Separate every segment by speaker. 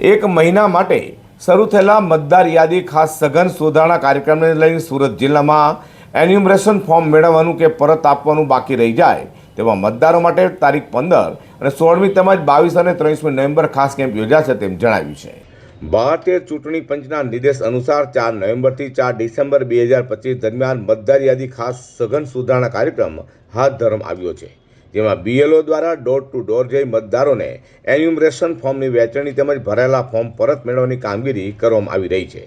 Speaker 1: એક મહિના માટે શરૂ થયેલા મતદાર યાદી ખાસ સઘન સુધારણા કાર્યક્રમને લઈને સુરત જિલ્લામાં એન્યુમરેશન ફોર્મ મેળવવાનું કે પરત આપવાનું બાકી રહી જાય તેવા મતદારો માટે તારીખ પંદર અને સોળમી તેમજ બાવીસ અને ત્રેવીસમી નવેમ્બર ખાસ કેમ્પ યોજાશે તેમ જણાવ્યું છે. ભારતીય ચૂંટણી પંચના નિર્દેશ અનુસાર ચાર નવેમ્બરથી ચાર ડિસેમ્બર બે હજાર પચીસ દરમિયાન મતદાર યાદી ખાસ સઘન સુધારણા કાર્યક્રમ હાથ ધરવામાં આવ્યો છે. જેમાં બીએલઓ દ્વારા ડોર ટુ ડોર જઈ મતદારોને એન્યુમરેશન ફોર્મની વહેંચણી તેમજ ભરેલા ફોર્મ પરત મેળવવાની કામગીરી કરવામાં આવી રહી છે.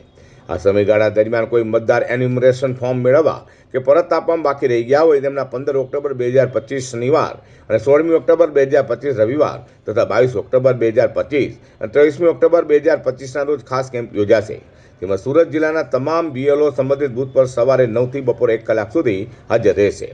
Speaker 1: આ સમયગાળા દરમિયાન કોઈ મતદાર એન્યુમરેશન ફોર્મ મેળવવા કે પરત આપવામાં બાકી રહી ગયા હોય તેમના પંદર ઓક્ટોબર બે હજાર પચીસ શનિવાર અને સોળમી ઓક્ટોબર બે હજાર પચીસ રવિવાર તથા બાવીસ ઓક્ટોબર બે હજાર પચીસ અને ત્રેવીસમી ઓક્ટોબર બે હજાર પચીસના રોજ ખાસ કેમ્પ યોજાશે. જેમાં સુરત જિલ્લાના તમામ બીએલઓ સંબંધિત બૂથ પર સવારે નવથી બપોરે એક કલાક સુધી હાજર રહેશે.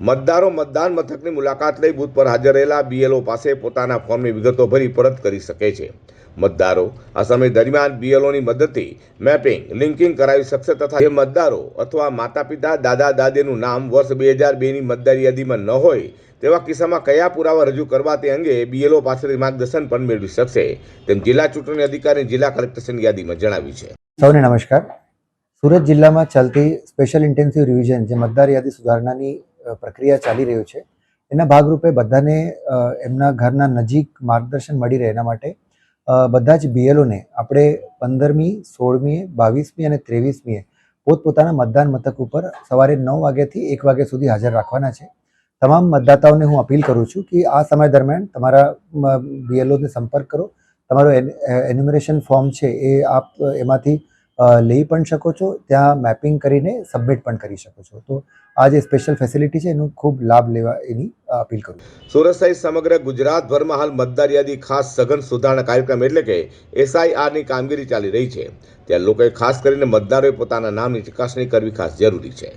Speaker 1: મતદારો મતદાન મથકની મુલાકાત લઈ બૂથ પર હાજર રહેલા બીએલઓ પાસે પોતાના ફોર્મની વિગતો ભરી પરત કરી શકે છે. મતદારો આ સમય દરમિયાન બીએલઓની મદદથી મેપિંગ, લિંકિંગ કરાવી શકશે તથા જે મતદારો અથવા માતા પિતા દાદા, દાદીનું નામ વર્ષ બે હજાર બેની મતદાર યાદીમાં ન હોય તેવા કિસ્સામાં કયા પુરાવા રજૂ કરવા તે અંગે બીએલઓ પાસેથી માર્ગદર્શન પણ મેળવી શકશે તેમ જિલ્લા ચૂંટણી અધિકારી જિલ્લા કલેક્ટરની યાદીમાં જણાવ્યું છે.
Speaker 2: સૌને નમસ્કાર. સુરત જિલ્લામાં ચાલતી સ્પેશિયલ ઇન્ટેન્સિવ રિવિઝન જે મતદાર યાદી સુધારણાની પ્રક્રિયા ચાલી રહ્યું છે, એના ભાગરૂપે બધાને એમના ઘરના નજીક માર્ગદર્શન મળી રહે એના માટે બધા જ બીએલઓને આપણે પંદરમી સોળમીએ બાવીસમી અને ત્રેવીસમીએ પોતપોતાના મતદાન મથક ઉપર સવારે નવ વાગ્યાથી એક વાગ્યા સુધી હાજર રાખવાના છે. તમામ મતદાતાઓને હું અપીલ કરું છું કે આ સમય દરમિયાન તમારા બીએલઓને સંપર્ક કરો. તમારો એન્યુમરેશન ફોર્મ છે એ આપ એમાંથી લઈ પણ શકો છો. ત્યાં મેપિંગ કરીને સબમિટ પણ કરી શકો છો. તો આ જે સ્પેશિયલ ફેસિલિટી છે એનો ખૂબ લાભ લેવા એની અપીલ કરું
Speaker 1: સુરત સહિત સમગ્ર ગુજરાતભરમાં હાલ મતદાર યાદી ખાસ સઘન સુધારણા કાર્યક્રમ એટલે કે એસઆઈઆરની કામગીરી ચાલી રહી છે. ત્યાં લોકોએ ખાસ કરીને મતદારોએ પોતાના નામની ચકાસણી કરવી ખાસ જરૂરી છે.